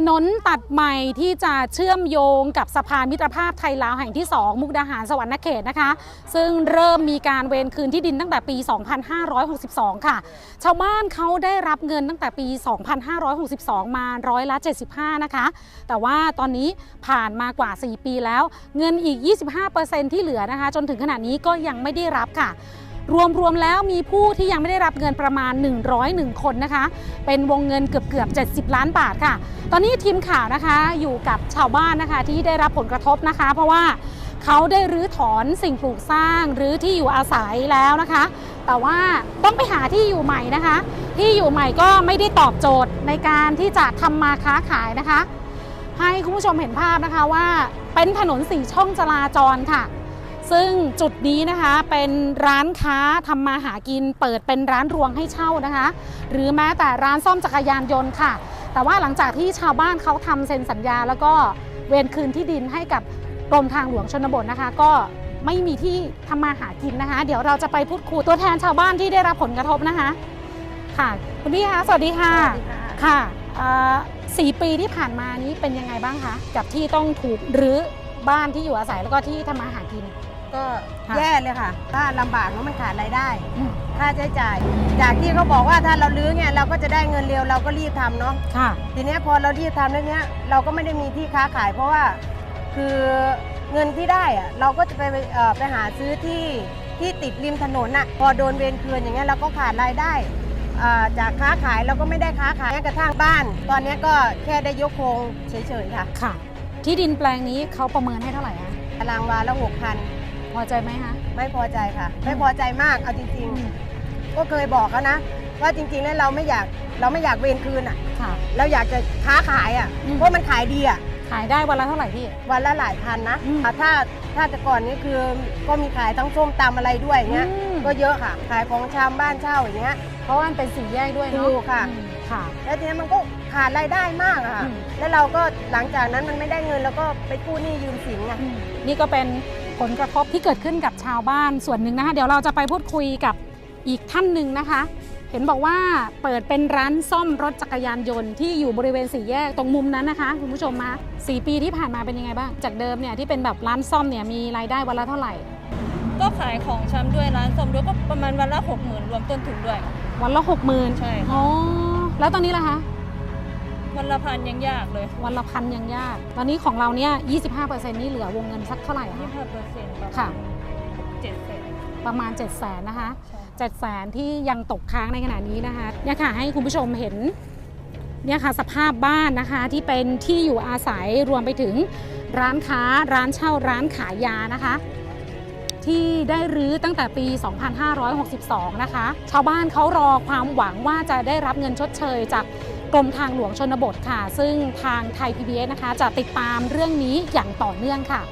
ถนนตัดใหม่ที่จะเชื่อมโยงกับสะพานมิตรภาพไทยลาวแห่งที่ 2 มุกดาหารสวรรณเขตนะคะ ซึ่งเริ่มมีการเวรคืนที่ดินตั้งแต่ปี 2562 ค่ะ ชาวบ้านเขาได้รับเงินตั้งแต่ปี 2562 มาร้อยละ 75 นะคะ แต่ว่าตอนนี้ผ่านมากว่า 4 ปีแล้ว เงินอีก 25%ที่เหลือนะคะ จนถึงขณะนี้ก็ยังไม่ได้รับค่ะ รวมๆแล้วมีผู้ที่ยังไม่ได้รับเงินประมาณ 101 คนนะคะ เป็นวงเงินเกือบเกือบ70 ล้านบาทค่ะ ตอนนี้ทีมข่าวนะคะอยู่กับชาวบ้านนะคะที่ได้รับผลกระทบนะคะ เพราะว่าเขาได้รื้อถอนสิ่งปลูกสร้างหรือที่อยู่อาศัยแล้วนะคะ แต่ว่าต้องไปหาที่อยู่ใหม่นะคะ ที่อยู่ใหม่ก็ไม่ได้ตอบโจทย์ในการที่จะทำมาค้าขายนะคะ ให้คุณผู้ชมเห็นภาพนะคะว่าเป็นถนนสี่ช่องจราจรค่ะ ซึ่งจุดนี้นะคะเป็นร้านค้าทำมาหากิน เปิดเป็นร้านรวงให้เช่านะคะ หรือแม้แต่ร้านซ่อมจักรยานยนต์ค่ะ แต่ว่าหลังจากที่ชาวบ้านเขาทำเซ็นสัญญา แล้วก็เวรคืนที่ดินให้กับกรมทางหลวงชนบทนะคะ ก็ไม่มีที่ทำมาหากินนะคะ เดี๋ยวเราจะไปพูดคุยตัวแทนชาวบ้านที่ได้รับผลกระทบนะคะ ค่ะคุณพี่คะสวัสดีค่ะค่ะเอ่อสี่ปีที่ผ่านมานี้เป็นยังไงบ้างคะกับที่ต้องถูกรื้อบ้านที่อยู่อาศัยแล้วก็ที่ทำมาหากิน ก็ค่ะแย่เลยค่ะ ถ้าลำบากแล้วมันขาดรายได้ อืม ค่าใช้จ่าย จากที่เขาบอกว่าถ้าเราลื้อเนี่ยเราก็จะได้เงินเร็วเราก็รีบทำเนาะ ค่ะ ทีเนี้ยพอเรารีบทำแล้วเนี้ยเราก็ไม่ได้มีที่ค้าขาย เพราะว่าคือเงินที่ได้อะเราก็จะไปเอ่อไปหาซื้อที่ที่ติดริมถนนน่ะพอโดนเวรคืนอย่างเงี้ยเราก็ขาดรายได้อ่าจากค้าขายเราก็ไม่ได้ค้าขายแม้กระทั่งบ้าน ตอนเนี้ยก็แค่ได้ยกโครงเฉยๆค่ะค่ะ ที่ดินแปลงนี้เขาประเมินให้เท่าไหร่คะตารางวาละหกพันพ อใจไหมคะไม่พอใจค่ะ ไม่พอใจมากเอาจริงๆ ก็เคยบอกเขานะ ว่าจริงๆแล้วเราไม่อยากเราไม่อยากเวรคืนอะ ค่ะ เราอยากจะค้าขายอะอืม เพราะมันขายดีอะขายได้วันละเท่าไหร่พี่ วันละหลายพันนะอืมอะถ้าถ้าแต่ก่อนนี้คือก็มีขายทั้งส้มตำอะไรด้วยอย่างเงี้ยอืม ก็เยอะค่ะ ขายของชามบ้านเช่าอย่างเงี้ย เพราะว่ามันเป็นสี่แยกด้วยเนาะถูกค่ะ อืมค่ะ แล้วทีนี้มันก็ขาดรายได้มากอะค่ะ อืม แล้วเราก็หลังจากนั้นมันไม่ได้เงินแล้วก็ไปกู้หนี้ยืมสินไง อืมนี่ก็เป็น ผลกระทบที่เกิดขึ้นกับชาวบ้านส่วนหนึ่งนะคะ เดี๋ยวเราจะไปพูดคุยกับอีกท่านหนึ่งนะคะ เห็นบอกว่าเปิดเป็นร้านซ่อมรถจักรยานยนต์ที่อยู่บริเวณสี่แยกตรงมุมนั้นนะคะคุณผู้ชมมาสี่ปีที่ผ่านมาเป็นยังไงบ้าง จากเดิมเนี่ยที่เป็นแบบร้านซ่อมเนี่ยมีรายได้วันละเท่าไหร่ ก็ขายของชำด้วยร้านส้มด้วยก็ประมาณวันละหกหมื่นรวมต้นทุนด้วย วันละหกหมื่นใช่ค่ะอ๋อแล้วตอนนี้ล่ะคะ วันละพันยังยากเลยวันละพันยังยาก ตอนนี้ของเราเนี่ย25%นี่เหลือวงเงินสักเท่าไหร่ยี่คะห้าเปอร์เซ็นต์ประค่ะมาณเจ็ดแสน ประมาณ 7 0 0 0 0นะคะใช่7 0 0 0 0 ที่ยังตกค้างในขณะนี้นะคะเนี่ยค่ะให้คุณผู้ชมเห็นเนี่ยค่ะสภาพบ้านนะคะที่เป็นที่อยู่อาศัยรวมไปถึงร้านค้าร้านเช่าร้านขายยานะคะ ที่ได้รื้อตั้งแต่ปี 2562 นะคะ ชาวบ้านเขารอความหวังว่าจะได้รับเงินชดเชยจาก กรมทางหลวงชนบทค่ะ ซึ่งทางไทย PBS นะคะ จะติดตามเรื่องนี้อย่างต่อเนื่องค่ะ